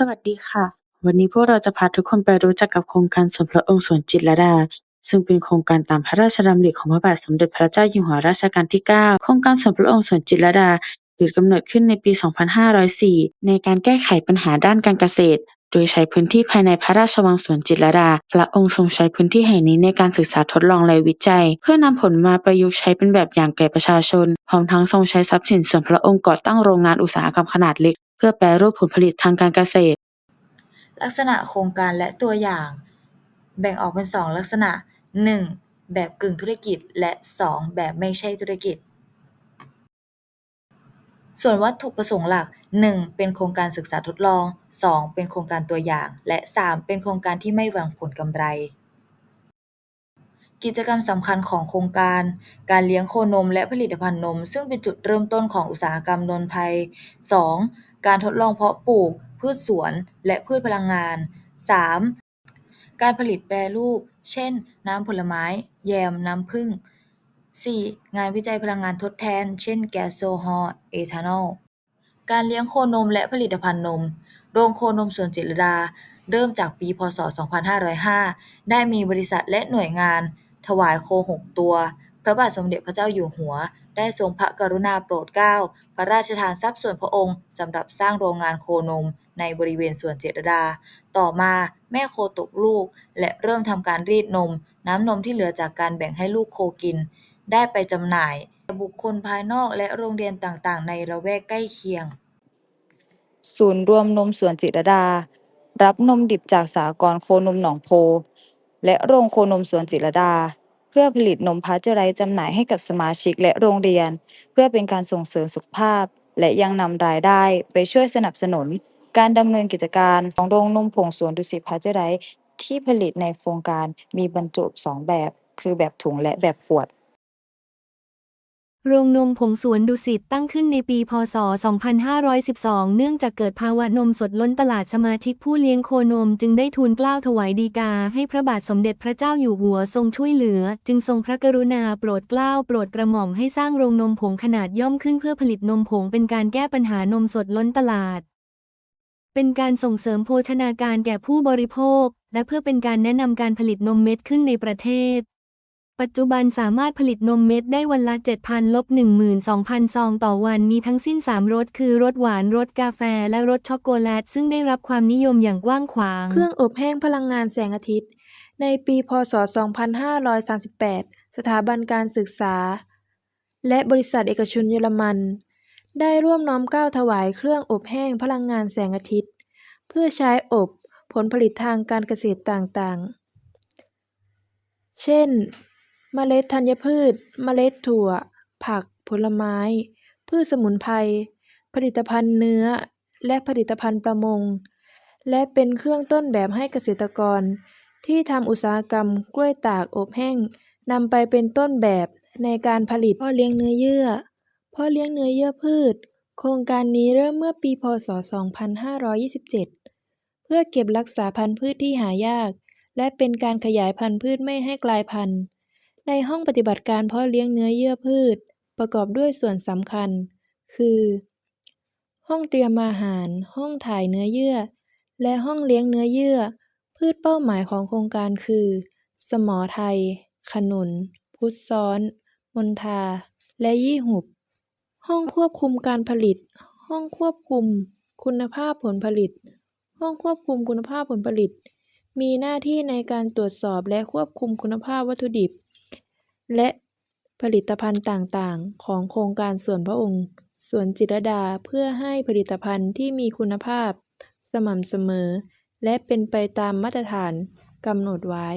สวัสดีค่ะ วันนี้พวกเราจะพาทุกคนไปรู้จักกับโครงการสวนพระองค์สวนจิตรลดา ซึ่งเป็นโครงการตามพระราชดำริของพระบาทสมเด็จพระเจ้าอยู่หัวรัชกาลที่ 9 โครงการสวนพระองค์สวนจิตรลดาถือกำเนิดขึ้นในปี 2504 ในการแก้ไขปัญหาด้านการเกษตร ดยใช้พื้นที่ภายในพระราชวังสวนจิตรลดา พระองค์ทรงใช้พื้นที่แห่งนี้ในการศึกษาทดลองและวิจัย เพื่อนำผลมาประยุกต์ใช้เป็นแบบอย่างแก่ประชาชน พร้อมทั้งทรงใช้ทรัพย์สินส่วนพระองค์ก่อตั้งโรงงานอุตสาหกรรมขนาดเล็ก เพื่อแปรรูปผลผลิตทางการเกษตร ลักษณะโครงการและตัวอย่าง แบ่งออกเป็น 2 ลักษณะ 1. แบบกึ่งธุรกิจ และ 2. แบบไม่ใช่ธุรกิจ ส่วนวัตถุประสงค์หลัก 1. เป็นโครงการศึกษาทดลอง 2. เป็นโครงการตัวอย่าง และ 3. เป็นโครงการที่ไม่หวังผลกำไร กิจกรรมสำคัญของโครงการ การเลี้ยงโคนมและผลิตภัณฑ์นม ซึ่งเป็นจุดเริ่มต้นของอุตสาหกรรมนมไทย 2. การทดลองเพาะปลูก พืชสวน และพืชพลังงาน 3. การผลิตแปรรูป เช่น น้ำผลไม้ แยม น้ำผึ้ง 4. งานวิจัยพลังงานทดแทน เช่น แก๊สโซฮอลเอทานอล การเลี้ยงโคนมและผลิตภัณฑ์นม โรงโคนมสวนจิตรลดา เริ่มจากปี พ.ศ.2505 ได้มีบริษัทและหน่วยงาน ถวายโค6ตัว พระบาทสมเด็จพระเจ้าอยู่หัว ได้ทรงพระกรุณาโปรดเกล้า พระราชทานทรัพย์ส่วนพระองค์สำหรับสร้างโรงงานโคนม ในบริเวณสวนเจิตดา ต่อมาแม่โคตกลูก และเริ่มทำการรีดนม น้ำนมที่เหลือจากการแบ่งให้ลูกโคกิน ได้ไปจำหน่ายแก่บุคคลภายนอกและโรงเรียนต่างๆในละแวกใกล้เคียง ศูนย์รวมนมสวนจิตรลดา รับนมดิบจากสหกรณ์โคนมหนองโพ และโรงโคนมสวนจิตรลดา เพื่อผลิตนมพาสเจอร์ไรส์จำหน่ายให้กับสมาชิกและโรงเรียน เพื่อเป็นการส่งเสริมสุขภาพ และยังนำรายได้ไปช่วยสนับสนุน การดำเนินกิจการของโรงนมผงสวนดุสิตพาสเจอร์ไรส์ที่ผลิตในโครงการมีบรรจุสองแบบ คือแบบถุงและแบบขวด โรงนมผงสวนดุสิตตั้งขึ้นในปีพ.ศ.2512 เนื่องจากเกิดภาวะนมสดล้นตลาดสมาชิกผู้เลี้ยงโคนมจึงได้ทูลเกล้าถวายฎีกา ให้พระบาทสมเด็จพระเจ้าอยู่หัวทรงช่วยเหลือ จึงทรงพระกรุณาโปรดเกล้าโปรดกระหม่อมให้สร้างโรงนมผงขนาดย่อมขึ้นเพื่อผลิตนมผงเป็นการแก้ปัญหานมสดล้นตลาด เป็นการส่งเสริมโภชนาการแก่ผู้บริโภค และเพื่อเป็นการแนะนำการผลิตนมเม็ดขึ้นในประเทศ ปัจจุบันสามารถผลิตนมเม็ดได้วันละ 7,000ลบ12,000 ซองต่อวันมีทั้งสิ้น 3 รสคือรสหวาน รสกาแฟ และรสช็อกโกแลต ซึ่งได้รับความนิยมอย่างกว้างขวาง เครื่องอบแห้งพลังงานแสงอาทิตย์ ในปีพ.ศ.2538 สถาบันการศึกษา และบริษัทเอกชนเยอรมัน ได้ร่วมน้อมก้าวถวายเครื่องอบแห้งพลังงานแสงอาทิตย์ เพื่อใช้อบผลผลิตทางการเกษตรต่างๆ เช่น เมล็ดธัญพืช เมล็ดถั่ว ผัก ผลไม้ พืชสมุนไพร ผลิตภัณฑ์เนื้อ และผลิตภัณฑ์ประมง และเป็นเครื่องต้นแบบให้เกษตรกร ที่ทำอุตสาหกรรมกล้วยตากอบแห้งนำไปเป็นต้นแบบในการผลิตพ่อเลี้ยงเนื้อเยื่อพ่อเลี้ยงเนื้อเยื่อพืช โครงการนี้เริ่มเมื่อปี พ.ศ.2527 เพื่อเก็บรักษาพันธุ์พืชที่หายาก และเป็นการขยายพันธุ์พืชไม่ให้กลายพันธุ์ ในห้องปฏิบัติการเพาะเลี้ยงเนื้อเยื่อพืช ประกอบด้วยส่วนสำคัญ คือ ห้องเตรียมอาหาร ห้องถ่ายเนื้อเยื่อ และห้องเลี้ยงเนื้อเยื่อ พืชเป้าหมายของโครงการคือ สมอไทย ขนุน พุทซ้อนมณฑาและยี่หุบ ห้องควบคุมการผลิต ห้องควบคุม คุณภาพผลผลิต ห้องควบคุมคุณภาพผลผลิต มีหน้าที่ในการตรวจสอบและควบคุมคุณภาพวัตถุดิบ และผลิตภัณฑ์ต่าง ๆ ของโครงการส่วนพระองค์ สวนจิตรลดา เพื่อให้ผลิตภัณฑ์ที่มีคุณภาพ สม่ำเสมอ และเป็นไปตามมาตรฐานกำหนดไว้